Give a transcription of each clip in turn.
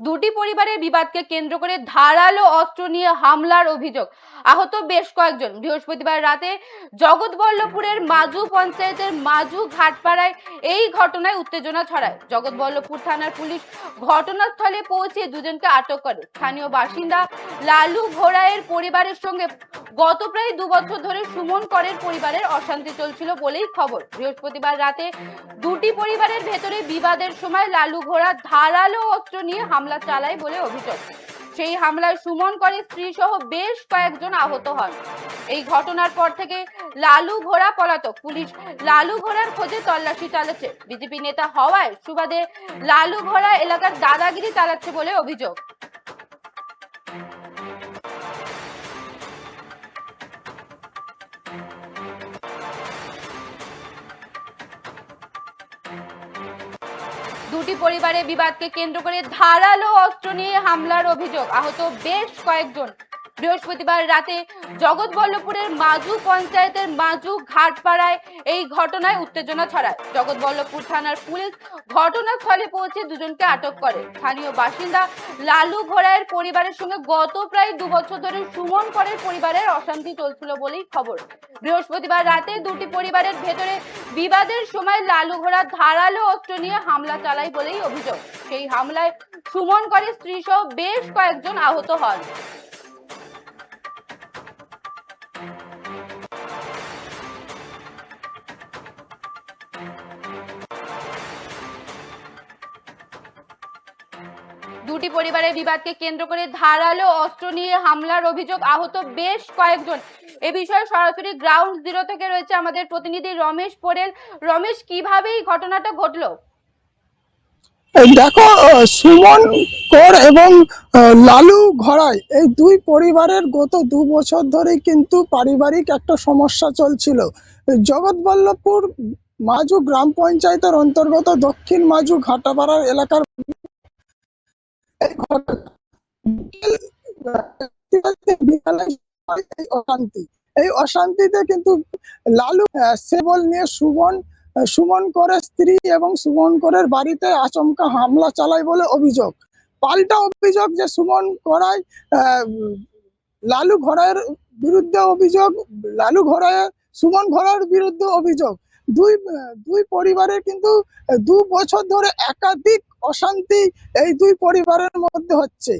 দুটি পরিবারের বিবাদকে কেন্দ্র করে ধারালো অস্ত্র নিয়ে হামলার অভিযোগ। আহত বেশ কয়েকজন। বৃহস্পতিবার রাতে জগৎবল্লভপুরের মাজু পঞ্চায়েতের মাজু ঘাটপাড়ায় এই ঘটনায় উত্তেজনা ছড়ায়। জগৎবল্লভপুর থানার পুলিশ ঘটনাস্থলে পৌঁছে দুজনকে আটক করে। স্থানীয় বাসিন্দা লালু ঘোড়ায়ের পরিবারের সঙ্গে গত প্রায় দু বছর ধরে সুমন করের পরিবারের অশান্তি চলছিল বলেই খবর। বৃহস্পতিবার রাতে দুটি পরিবারের ভেতরে বিবাদের সময় লালু ঘোড়া ধারালো অস্ত্র নিয়ে হামলা চালায় বলে অভিযোগ। সেই হামলায় সুমন করে স্ত্রী সহ বেশ কয়েকজন আহত হন। এই ঘটনার পর থেকে লালু ঘোড়া পলাতক পুলিশ লালু ঘোড়ার খোঁজে তল্লাশি চালাচ্ছে। বিজেপি নেতা হওয়ায় সুবাদে লালু ঘোড়া এলাকার দাদাগিরি চালাচ্ছে বলে অভিযোগ। দুটি পরিবারের বিবাদকে কেন্দ্র করে ধারালো অস্ত্র নিয়ে হামলার অভিযোগ। আহত বেশ কয়েকজন বৃহস্পতিবার রাতে জগৎবল্লভপুরের মাজু পঞ্চায়েতের মাজু ঘাটপাড়ায় এই ঘটনায় উত্তেজনা ছড়ায়। জগৎবল্লভপুর থানার পুলিশ ঘটনাস্থলে পৌঁছে দুজনকে আটক করে। স্থানীয় বাসিন্দা লালু ঘোড়ায়ের পরিবারের সঙ্গে গত প্রায় দু বছর ধরে সুমন করের পরিবারের অশান্তি চলছিল বলেই খবর। বৃহস্পতিবার রাতে দুটি পরিবারের ভেতরে বিবাদের সময় লালু ঘোড়া ধারালো অস্ত্র নিয়ে হামলা চালায় বলেই অভিযোগ। সেই হামলায় সুমন করে স্ত্রী সহ বেশ কয়েকজন আহত হন। দুটি পরিবারের বিবাদকে কেন্দ্র করে ধারালো অস্ত্র নিয়ে হামলার অভিযোগ আহত বেশ কয়েকজন। এ বিষয়ে সরাসরি গ্রাউন্ড জিরো থেকে রয়েছে আমাদের প্রতিনিধি রমেশ পোরেল রমেশ, কীভাবে এই ঘটনাটা ঘটলো? দেখো সুমন কর এবং লালু ঘড়াই এই দুই পরিবারের গত দু বছর ধরে কিন্তু পারিবারিক একটা সমস্যা চলছিল। জগৎবল্লভপুর মাজু গ্রাম পঞ্চায়েতের অন্তর্গত দক্ষিণ মাজু ঘাটাপাড়ার এলাকার অশান্তি। এই অশান্তিতে কিন্তু লালু সেবল নিয়ে সুমন সুমন করের স্ত্রী এবং সুমন করের বাড়িতে আচমকা হামলা চালায় বলে অভিযোগ। পাল্টা অভিযোগ যে সুমন করায় লালু ঘোড়ার বিরুদ্ধে অভিযোগ, লালু ঘোড়ায়, সুমন ঘোড়ার বিরুদ্ধে অভিযোগ। দুই দুই পরিবারের কিন্তু দু বছর ধরে একাধিক অশান্তি এই দুই পরিবারের মধ্যে হচ্ছে।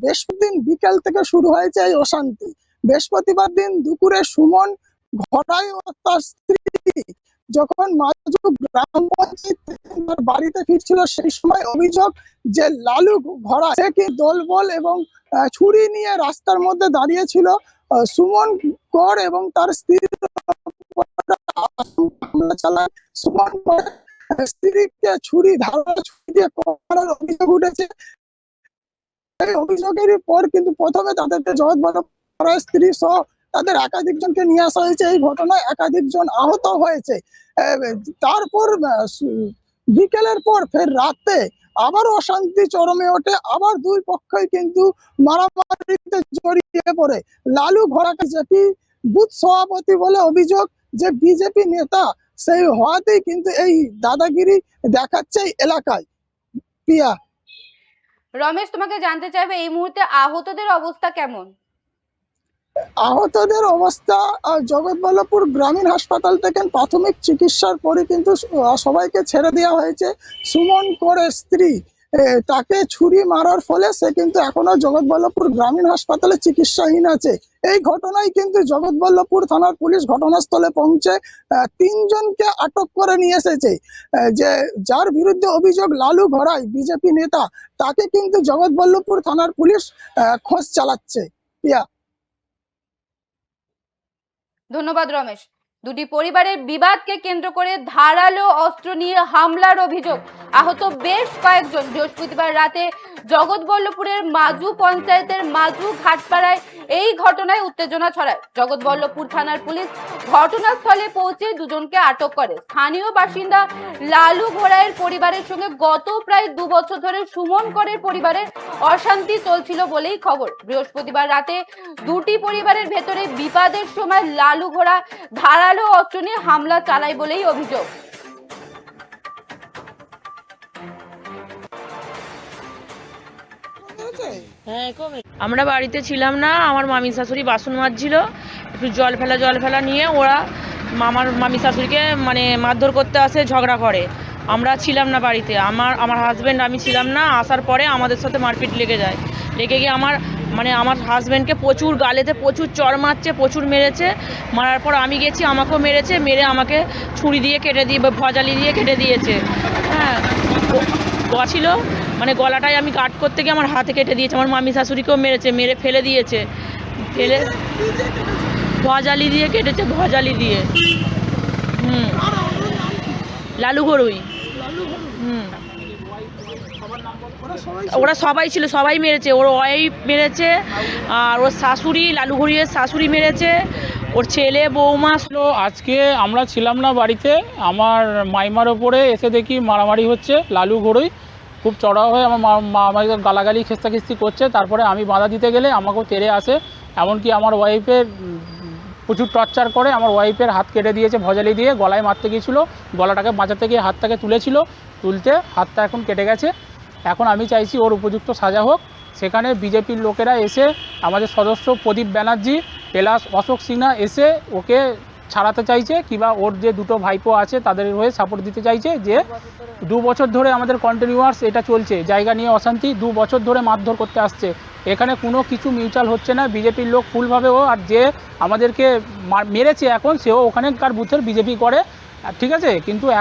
বৃহস্পতিদিন বিকেল থেকে শুরু হয়েছে এই অশান্তি। বৃহস্পতিবার দিন দুপুরে সুমন ঘটায় ও তার স্ত্রী যখন মাজু গ্রাম পঞ্চায়েত বাড়িতে ফিরছিল, সেই সময় অভিযোগ যে লালু ঘোড়া, সে কি দলবল এবং ছুরি নিয়ে রাস্তার মধ্যে দাঁড়িয়েছিল? সুমন কর এবং তার হামলা একাধিক জনকে নিয়ে আসা হয়েছে। এই ঘটনায় একাধিক জন আহত হয়েছে। তারপর বিকেলের পর ফের রাতে আবার অশান্তি চরমে ওঠে। আবার দুই পক্ষই কিন্তু মারামারিতে জড়িয়ে পড়ে। লালু ঘোড়াকে জেপি বুথ সভাপতি বলে অভিযোগ যে বিজেপি নেতা সেই হওয়াতেই কিন্তু এই দাদাগিরি দেখাচ্ছে এলাকায়। পিয়া। রমেশ তোমাকে জানতে চাইবে এই মুহূর্তে আহতদের অবস্থা কেমন? আহতদের অবস্থা জগৎবল্লভপুর গ্রামীণ হাসপাতাল থেকে প্রাথমিক চিকিৎসার পরে কিন্তু সবাইকে ছেড়ে দেওয়া হয়েছে। সুমন করে স্ত্রী। তাকে ছুরি মারার ফলে সে কিন্তু এখনও জগৎবল্লভপুর গ্রামীণ হাসপাতালে চিকিৎসাহীন আছে। এই ঘটনায় কিন্তু জগৎবল্লভপুর থানার পুলিশ ঘটনাস্থলে পৌঁছে তিনজনকে আটক করে নিয়ে এসেছে। যে যার বিরুদ্ধে অভিযোগ লালু ঘড়াই, বিজেপি নেতা, তাকে কিন্তু জগৎবল্লভপুর থানার পুলিশ খোঁজ চালাচ্ছে। পিয়া। ধন্যবাদ রমেশ। দুটি পরিবারের বিবাদকে কেন্দ্র করে ধারালো অস্ত্র নিয়ে হামলার অভিযোগ। আহত বেশ কয়েকজন। বৃহস্পতিবার রাতে জগৎবল্লভপুরের মাজু পঞ্চায়েতের মাজু ঘাটপাড়ায় এই ঘটনায় উত্তেজনা ছড়ায়। জগৎবল্লভপুর থানার পুলিশ ঘটনাস্থলে পৌঁছে দুজনকে আটক করে। স্থানীয় বাসিন্দা লালু ঘোড়ায়ের পরিবারের সঙ্গে গত প্রায় দু বছর ধরে সুমন করের পরিবারের অশান্তি চলছিল বলেই খবর। বৃহস্পতিবার রাতে দুটি পরিবারের ভেতরে বিপাদের সময় লালু ঘোড়া ধারালো অস্ত্র নিয়ে হামলা চালায় বলেই অভিযোগ। হ্যাঁ আমরা বাড়িতে ছিলাম না, আমার মামি শাশুড়ি বাসন মাজছিল, একটু জল ফেলা জল ফেলা নিয়ে ওরা আমার মামি শাশুড়িকে মানে মারধর করতে আসে, ঝগড়া করে। আমরা ছিলাম না বাড়িতে, আমার আমার হাজব্যান্ড আমি ছিলাম না, আসার পরে আমাদের সাথে মারপিট লেগে যায়। লেগে গিয়ে আমার মানে আমার হাজব্যান্ডকে প্রচুর গালেতে প্রচুর চর মারছে, প্রচুর মেরেছে। মারার পর আমি গেছি, আমাকেও মেরেছে, মেরে আমাকে ছুরি দিয়ে কেটে দিয়ে, ভজালি দিয়ে কেটে দিয়েছে। হ্যাঁ ছিল মানে গলাটাই আমি কাট করতে গিয়ে আমার হাতে কেটে দিয়েছে, আমার মামি শাশুড়িকেও মেরেছে, মেরে ফেলে দিয়েছে। ফেলে ভজালি দিয়ে কেটেছে ভজালি দিয়ে। হুম। লালু গরুই। হুম। ওরা সবাই ছিল, সবাই মেরেছে। ওর ওয়াইফ মেরেছে, আর ওর শাশুড়ি, লালু ঘড়িয়ের শাশুড়ি মেরেছে, ওর ছেলে, বৌমা তো আজকে আমরা ছিলাম না বাড়িতে, আমার মাইমার ওপরে এসে দেখি মারামারি হচ্ছে, লালু ঘড়ই খুব চড়াও হয়ে আমার মা আমাকে গালাগালি, খেস্তাখিস্তি করছে। তারপরে আমি বাধা দিতে গেলে আমাকেও তেড়ে আসে। এমনকি আমার ওয়াইফের প্রচুর টর্চার করে। আমার ওয়াইফের হাত কেটে দিয়েছে, ভজালি দিয়ে, গলায় মারতে গিয়েছিল। গলাটাকে বাঁচাতে গিয়ে হাতটাকে তুলেছিল। তুলতে হাতটা এখন কেটে গেছে। এখন আমি চাইছি ওর উপযুক্ত সাজা হোক। সেখানে বিজেপির লোকেরা এসে, আমাদের সদস্য প্রদীপ ব্যানার্জি প্লাস অশোক সিনহা এসে ওকে ছাড়াতে চাইছে কিংবা ওর যে দুটো ভাইপো আছে তাদের হয়ে সাপোর্ট দিতে চাইছে যে দু বছর ধরে আমাদের কন্টিনিউয়ার্স এটা চলছে, জায়গা নিয়ে অশান্তি, দু বছর ধরে মারধর করতে আসছে। এখানে কোনো কিছু মিউচুয়াল হচ্ছে না বিজেপির লোক ফুলভাবে ও আর যে আমাদেরকে মার- মেরেছে এখন, সেও ওখানেকার বুথের বিজেপি করে, ঠিক আছে? কিন্তু